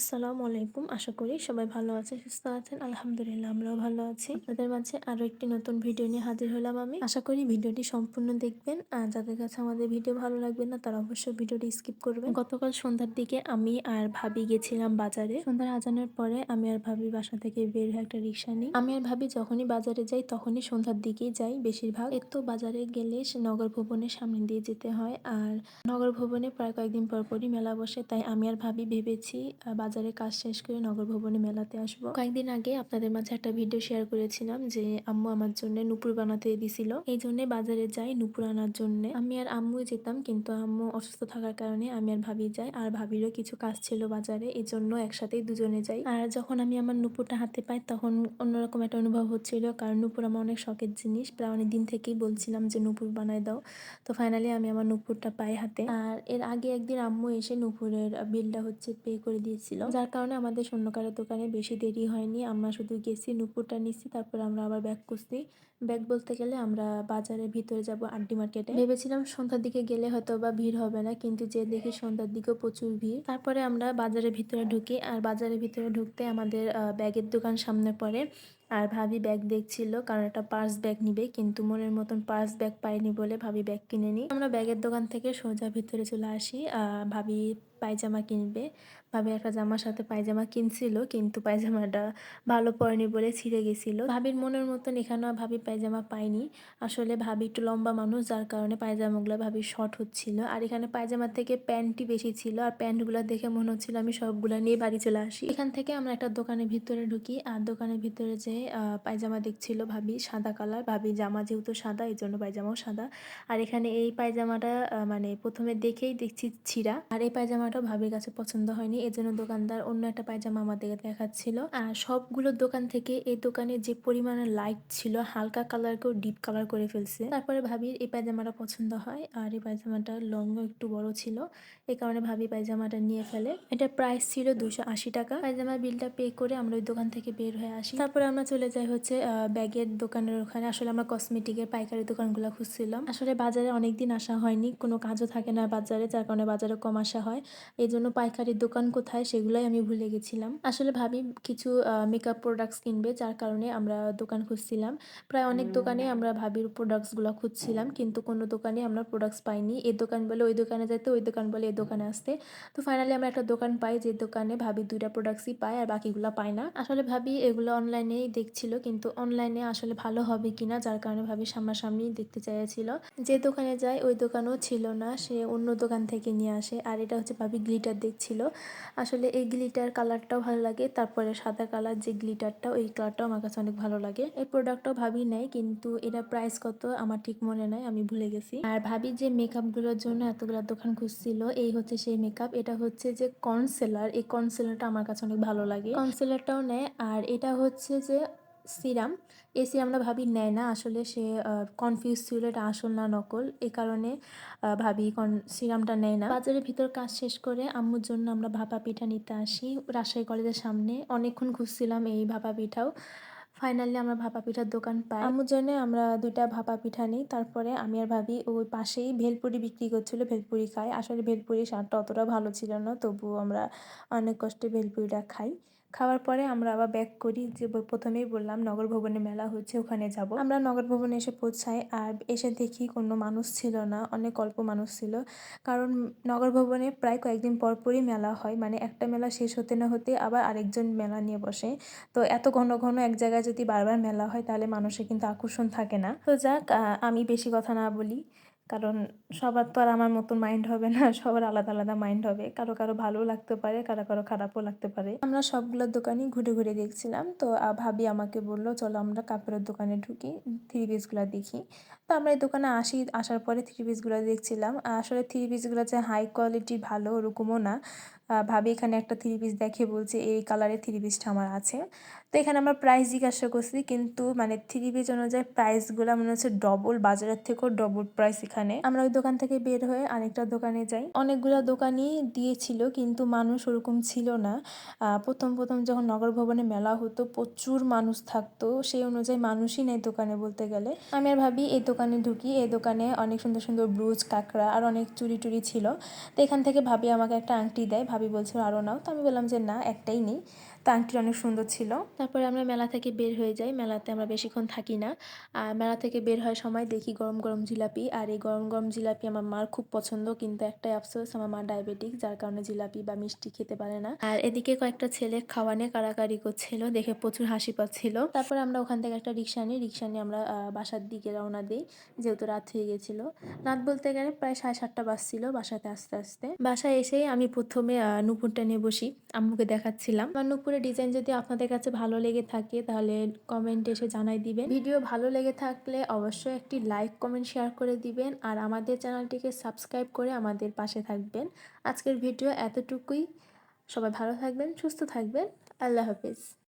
আসসালামু আলাইকুম। আশা করি সবাই ভালো আছে সুস্থ আছেন। আলহামদুলিল্লাহ, আমরাও ভালো আছি। আপনাদের মাঝে আরও একটি নতুন ভিডিও নিয়ে হাজির হলাম আমি। আশা করি ভিডিওটি সম্পূর্ণ দেখবেন। আর যাদের কাছে আমাদের ভিডিও ভালো লাগবে না, তারা অবশ্যই ভিডিওটি স্কিপ করবেন। গতকাল সন্ধ্যার দিকে আমি আর ভাবি গেছিলাম বাজারে। সন্ধ্যার আজানের পরে আমি আর ভাবি বাসা থেকে বের হয়ে একটা রিক্সা নিই। আমি আর ভাবি যখনই বাজারে যাই, তখনই সন্ধ্যার দিকেই যাই বেশিরভাগ। এর তো বাজারে গেলে নগর ভবনের সামনে দিয়ে যেতে হয়। আর নগর ভবনে প্রায় কয়েকদিন পর পরই মেলা বসে, তাই আমি আর ভাবি ভেবেছি বাজারে কাজ শেষ করে নগর ভবনে মেলাতে আসব। কয়েকদিন আগে আপনাদের মাঝে একটা ভিডিও শেয়ার করেছিলাম যে আম্মু আমার জন্য নুপুর বানাতে দিছিল। এই জন্য বাজারে যাই নুপুর আনার জন্য। আমি আর আম্মুই যেতাম কিন্তু আম্মু অসুস্থ থাকার কারণে আমি আর ভাবি যাই। আর ভাবিরও কিছু কাজ ছিল বাজারে, এই জন্য একসাথেই দুজনে যাই। আর যখন আমি আমার নুপুরটা হাতে পাই তখন অন্যরকম একটা অনুভব হচ্ছিল, কারণ নুপুর আমার অনেক শখের জিনিস। প্রায় অনেক দিন থেকেই বলছিলাম যে নুপুর বানায় দাও। তো ফাইনালি আমি আমার নুপুরটা পাই হাতে। আর এর আগে একদিন আম্মু এসে নুপুরের বিলটা হচ্ছে পে করে দিয়েছিল। যার কারণে আমাদের স্বর্ণকারের দোকানে বেশি দেরি হয়নি। আমরা শুধু গেছি, নুপুরটা নিচ্ছি তারপর আমরা আবার ব্যাগ করছি। ব্যাগ বলতে গেলে আমরা বাজারের ভিতরে যাব আড্ডি মার্কেটে ভেবেছিলাম সন্ধ্যার দিকে গেলে হয়তো বা ভিড় হবে না, কিন্তু যে দেখি সন্ধ্যার দিকেও প্রচুর ভিড়। তারপরে আমরা বাজারের ভিতরে ঢুকি, আর বাজারের ভিতরে ঢুকতে আমাদের ব্যাগের দোকান সামনে পড়ে। আর ভাবি ব্যাগ দেখছিল, কারণ একটা পার্স ব্যাগ নিবে, কিন্তু মনের মতন পার্স ব্যাগ পাইনি বলে ভাবি ব্যাগ কিনে নি। আমরা ব্যাগের দোকান থেকে সোজা ভিতরে চলে আসি ভাবি পায়জামা কিনবে। ভাবি একটা জামার সাথে পায়জামা কিনছিল, কিন্তু পায়জামাটা ভালো পড়েনি বলে ছিঁড়ে গেছিল। ভাবির মনের মতন এখানেও ভাবি পায়জামা পাইনি আসলে ভাবি একটু লম্বা মানুষ, যার কারণে পায়জামাগুলো ভাবি শর্ট হচ্ছিল। আর এখানে পায়জামার থেকে প্যান্টই বেশি ছিল, আর প্যান্টগুলো দেখে মনে হচ্ছিল আমি সবগুলো নিয়ে বাড়ি চলে আসি। এখান থেকে আমরা একটা দোকানের ভিতরে ঢুকি, আর দোকানের ভিতরে যে পায়জামা দেখছিল ভাবি, সাদা কালার। ভাবি, জামা যেহেতু সাদা, এই জন্য পায়জামাও সাদা। আর এখানে এই পায়জামাটা মানে প্রথমে দেখেই দেখছি ছিঁড়া। আর এই পায়জামাটাও ভাবির কাছে পছন্দ হয়নি এর জন্য দোকানদার অন্য একটা পায়জামা আমাদেরকে দেখাচ্ছিল। আর সবগুলো দোকান থেকে এই দোকানে যে পরিমাণে লাইট ছিল, হালকা কালারকেও ডিপ কালার করে ফেলছে। তারপরে ভাবির এই পায়জামাটা পছন্দ হয়, আর এই পায়জামাটা লংও একটু বড় ছিল। এই কারণে ভাবি পায়জামাটা নিয়ে ফেলে। এটা প্রাইস ছিল দুশো টাকা। পায়জামার বিলটা পে করে আমরা ওই দোকান থেকে বের হয়ে আসি। তারপরে আমরা চলে যাই হচ্ছে ব্যাগের দোকানের ওখানে। আসলে আমরা কসমেটিকের পাইকারি দোকানগুলো খুঁজছিলাম। আসলে বাজারে অনেক দিন আসা হয়নি কোনো কাজও থাকে না বাজারে যার কারণে বাজারে কম আসা হয়। এই জন্য পাইকারি দোকান কোথায় সেগুলোই আমি ভুলে গেছিলাম। আসলে ভাবি কিছু মেকআপ প্রোডাক্টস কিনবে যার কারণে আমরা দোকান খুঁজছিলাম। প্রায় অনেক দোকানে আমরা ভাবির প্রোডাক্টসগুলো খুঁজছিলাম কিন্তু কোনো দোকানে আমরা প্রোডাক্টস পাইনি। এই দোকান বলে ওই দোকানে যেতে ওই দোকান বলে এই দোকানে আসতে। তো ফাইনালি আমরা একটা দোকান পাই যে দোকানে ভাবি দুইটা প্রোডাক্টসই পাই আর বাকিগুলো পাই না। আসলে ভাবি এগুলো অনলাইনেই দেখছিল, কিন্তু অনলাইনে আসলে ভালো হবে কিনা যার কারণে ভাবি সামনাসামনি দেখতে চাইছিল। যে দোকানে যায়, ওই দোকানও ছিল না, সে অন্য দোকান থেকে নিয়ে আসে। আর এটা হচ্ছে ভাবি গ্লিটার দেখছিল। আসলে এই গ্লিটার কালারটাও ভালো লাগে, তারপরে সাদা কালার যে গ্লিটারটা ওই কালারটাও আমার কাছে অনেক ভালো লাগে। এই প্রোডাক্টটাও ভাবি নেয়, কিন্তু এটা প্রাইস কত আমার ঠিক মনে নাই, আমি ভুলে গেছি। আর ভাবি যে মেকআপগুলোর জন্য এতগুলো দোকান খুঁজছিল, এই হচ্ছে সেই মেকআপ এটা হচ্ছে যে কনসেলার এই কনসেলারটা আমার কাছে অনেক ভালো লাগে। কনসেলারটাও নেয়, আর এটা হচ্ছে যে সিরাম। এই সিরামটা ভাবি নেয় না, আসলে সে কনফিউজ ছিল, এটা আসল না নকল। এ কারণে ভাবি কন সিরামটা নেয় না। বাজারের ভিতর কাজ শেষ করে আম্মুর জন্য আমরা ভাপা পিঠা নিতে আসি রাজশাহী কলেজের সামনে। অনেকক্ষণ খুঁজছিলাম এই ভাপা পিঠাও। ফাইনালি আমরা ভাপা পিঠার দোকান পাই। আম্মুর জন্য আমরা দুইটা ভাপা পিঠা নিই। তারপরে আমি আর ভাবি ওই পাশেই ভেলপুরি বিক্রি করছিল, ভেলপুরি খাই আসলে ভেলপুরি স্বাদটা অতটা ভালো ছিল না, তবুও আমরা অনেক কষ্টে ভেলপুরিটা খাই। খাওয়ার পরে আমরা আবার ব্যাক করি। যে প্রথমেই বললাম নগর ভবনে মেলা হচ্ছে, ওখানে যাব। আমরা নগর ভবনে এসে পৌঁছাই আর এসে দেখি কোনো মানুষ ছিল না, অনেক অল্প মানুষ ছিল। কারণ নগর ভবনে প্রায় কয়েকদিন পর পরই মেলা হয় মানে একটা মেলা শেষ হতে না হতে আবার আরেকজন মেলা নিয়ে বসে। তো এত ঘন ঘন এক জায়গায় যদি বারবার মেলা হয়, তাহলে মানুষের কিন্তু আকর্ষণ থাকে না। তো যাক আমি বেশি কথা না বলি। কারণ সবার তো আর আমার মতন মাইন্ড হবে না, সবার আলাদা আলাদা মাইন্ড হবে। কারও কারও ভালো লাগতে পারে, কারও কারও খারাপও লাগতে পারে। আমরা সবগুলো দোকানই ঘুরে ঘুরে দেখছিলাম, তো ভাবি আমাকে বলল, চলো আমরা কাপড়ের দোকানে ঢুকি থ্রি পিসগুলো দেখি। তো আমরা এই দোকানে আসি, আসার পরে থ্রি পিসগুলো দেখছিলাম। আসলে থ্রি পিসগুলো যে হাই কোয়ালিটি ভালো ওরকমও না ভাবি এখানে একটা থ্রি পিস দেখে বলছে, এই কালারের থ্রি পিসটা আমার আছে। তো এখানে আমরা প্রাইস জিজ্ঞাসা করছি, কিন্তু মানে থ্রি পিস অনুযায়ী প্রাইসগুলো মনে হচ্ছে ডবল বাজারের থেকেও ডবল প্রাইস এখানে। আমরা ওই দোকান থেকে বের হয়ে আরেকটা দোকানে যাই। অনেকগুলো দোকানই দিয়েছিল, কিন্তু মানুষ ওরকম ছিল না। প্রথম প্রথম যখন নগর ভবনে মেলা হতো, প্রচুর মানুষ থাকতো। সেই অনুযায়ী মানুষই নেই দোকানে বলতে গেলে। আমি আর ভাবি এই দোকানে ঢুকি। এই দোকানে অনেক সুন্দর সুন্দর ব্রুজ কাঁকড়া আর অনেক চুরি টুরি ছিল। তো এখান থেকে ভাবি আমাকে একটা আংটি দেয়। ভাবি বলছিল আরও নাও। তো আমি বললাম যে না একটাই নেই। তো আংটিটা অনেক সুন্দর ছিল। তারপরে আমরা মেলা থেকে বের হয়ে যাই। মেলাতে আমরা বেশিক্ষণ থাকি না। আর মেলা থেকে বের হওয়ার সময় দেখি গরম গরম জিলাপি। আর এই গরম গরম জিলাপি আমার মার খুব পছন্দ। কিন্তু একটাই আফসোস, আমার মা ডায়াবেটিক, যার কারণে জিলাপি বা মিষ্টি খেতে পারে না। আর এদিকে কয়েকটা ছেলে খাওয়ানে কারাকারি করছিল। দেখে প্রচুর হাসি পাচ্ছিল। তারপরে আমরা ওখান থেকে একটা রিক্সা নিই। রিক্সা নিয়ে আমরা বাসার দিকে রওনা দিই। যেহেতু রাত হয়ে গেছিল। রাত বলতে গেলে প্রায় সাড়ে সাতটা বাজছিল বাসাতে আস্তে আস্তে। বাসায় এসেই আমি প্রথমে নুপুরটা নিয়ে বসি। আম্মুকে দেখাচ্ছিলাম। আমার নুপুরের ডিজাইন যদি আপনাদের কাছে ভালো লেগে থাকে, তাহলে কমেন্ট এসে জানাই দিবেন। ভিডিও ভালো লেগে থাকলে অবশ্যই একটি লাইক কমেন্ট শেয়ার করে দিবেন আর আমাদের চ্যানেলটিকে সাবস্ক্রাইব করে আমাদের পাশে থাকবেন। আজকের ভিডিও এতটুকুই। সবাই ভালো থাকবেন, সুস্থ থাকবেন। আল্লাহ হাফিজ।